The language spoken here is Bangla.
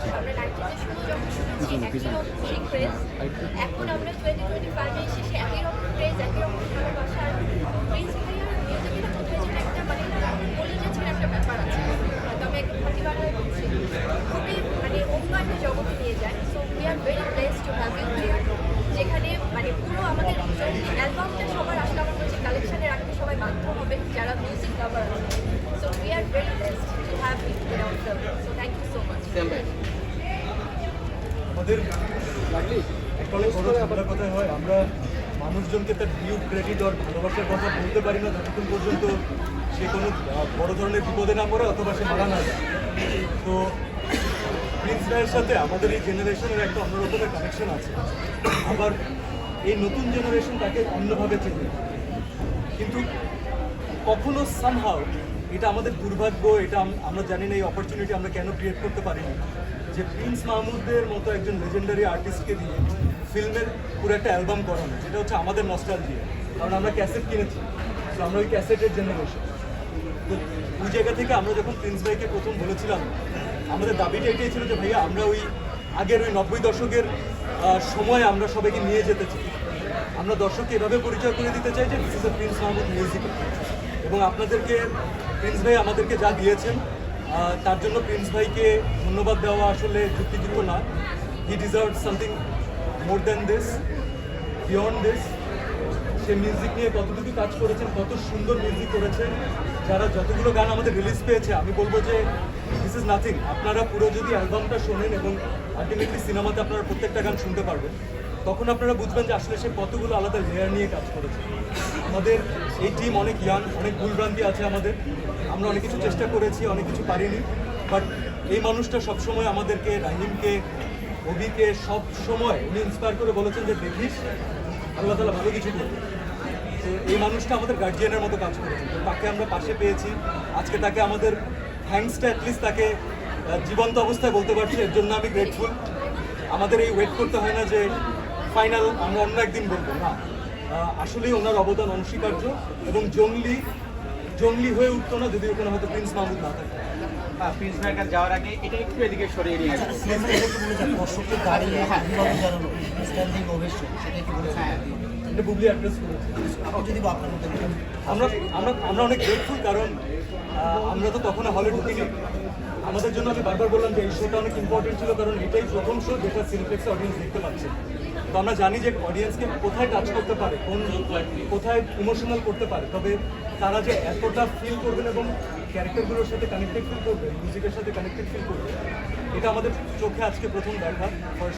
তারপরে নাইনটিতে শুরু যখন শুরু একই রকম সেই এখন আমরা টোয়েন্টি টোয়েন্টি ফাইভে এসে রকম ক্রেজ একই রকম ভালোবাসার বেসিক্যালি একটা মানে কলিজাছের একটা ব্যাপার আছে হয়তো আমি একটু খুবই মানে অন্যান্য জগতে নিয়ে যায় so we place to have you যেখানে মানে পুরো আমাদের অ্যালবামটা সবার আসলে আমার কালেকশনে রাখতে সবাই বাধ্য হবে যারা মিউজিক লাভার আছে so we are very blessed to have you in our so thank you so much আমাদের কথা হয়। আমরা মানুষজনকে তার ডিউ ক্রেডিট আর ভালোবাসার কথা বলতে পারি না যতক্ষণ পর্যন্ত সে কোনো বড় ধরনের বিপদে না পড়ে অথবা সে মারা না যায়। তো প্রিন্স ভাইয়ের সাথে আমাদের এই জেনারেশনের একটা অন্য রকমের কানেকশন আছে। আবার এই নতুন জেনারেশন তাকে অন্যভাবে চেনে কিন্তু কখনো সামহাও এটা আমাদের দুর্ভাগ্য, এটা আমরা জানি না এই অপরচুনিটি আমরা কেন ক্রিয়েট করতে পারিনি। যে প্রিন্স মাহমুদের মতো একজন লেজেন্ডারি আর্টিস্টকে দিয়ে ফিল্মের পুরো একটা অ্যালবাম করানো, যেটা হচ্ছে আমাদের নস্টাল দিয়ে কারণ আমরা ক্যাসেট কিনেছি, তো আমরা ওই ক্যাসেটের জেনারেশন তো ওই জায়গা থেকে আমরা যখন প্রিন্স ভাইকে প্রথম বলেছিলাম, আমাদের দাবিটা এটাই ছিল যে, ভাইয়া, আমরা ওই আগের ওই নব্বই দশকের সময় আমরা সবাইকে নিয়ে যেতে চাই। আমরা দর্শককে এভাবে পরিচয় করে দিতে চাই যে this is a prince Mahmud music এবং আপনাদেরকে, প্রিন্স ভাই আমাদেরকে যা দিয়েছেন তার জন্য প্রিন্স ভাইকে ধন্যবাদ দেওয়া আসলে যুক্তিযুক্ত না। He deserve something more than this beyond this say music নিয়ে কতটুকু কাজ করেছেন, কত সুন্দর মিউজিক করেছেন, যারা যতগুলো গান আমাদের রিলিজ পেয়েছে, আমি বলব যে দিস ইজ নাথিং আপনারা পুরো যদি অ্যালবামটা শোনেন এবং আলটিমেটলি সিনেমাতে আপনারা প্রত্যেকটা গান শুনতে পারবেন। তখন আপনারা বুঝবেন যে আসলে সে কতগুলো আলাদা লেয়ার নিয়ে কাজ করেছে। আমাদের এই টিম অনেক ইয়াং অনেক ভুলভ্রান্তি আছে আমাদের। আমরা অনেক কিছু চেষ্টা করেছি, অনেক কিছু পারিনি। বাট এই মানুষটা সবসময় আমাদেরকে, রাহিমকে, অভিকে সব সময় উনি ইন্সপায়ার করে বলেছেন যে দেখিস, আল্লাহ তালা ভালো কিছু করবে। এই মানুষটা আমাদের গার্জিয়ানের মতো কাজ করেছে। তাকে আমরা পাশে পেয়েছি। আজকে তাকে আমাদের থ্যাঙ্কসটা অ্যাটলিস্ট তাকে জীবন্ত অবস্থায় বলতে পারছি। এর জন্য আমি গ্রেটফুল আমাদের এই ওয়েট করতে হয় না যে ফাইনাল আমরা অন্য একদিন বলব না। আসলেই ওনার অবদান অনস্বীকার্য এবং জঙ্গলি জঙ্গলি হয়ে উঠতো না যদি ওখানে হয়তো প্রিন্স মাহমুদ না থাকে হ্যাঁ, প্রিন্স ভাইয়ের কাছে যাওয়ার আগে এটা একটু এদিকে সরিয়ে নিয়ে দর্শককে দাঁড়িয়ে জানানো স্ট্যান্ডিং ওভেশন সেটা কি বলেছেন হ্যাঁ। এটা বুবলি অ্যাড্রেস যদি আপনার মধ্যে আমরা আমরা আমরা অনেক গ্রেটফুল কারণ আমরা তো তখন হলে ঢুকিনি। আমাদের জন্য আমি বারবার বললাম যে এই শোটা অনেক ইম্পর্টেন্ট ছিল কারণ এটাই প্রথম শো যেটা সিনেপ্লেক্স অডিয়েন্স দেখতে পাচ্ছে। তো আমরা জানি যে অডিয়েন্সকে কোথায় টাচ করতে পারে, কোন কোথায় ইমোশনাল করতে পারে, তবে তারা যে এতটা ফিল করবেন এবং ক্যারেক্টারগুলোর সাথে কানেক্টেড ফিল করবে মিউজিকের সাথে কানেক্টেড ফিল করবে এটা আমাদের চোখে আজকে প্রথম দেখা।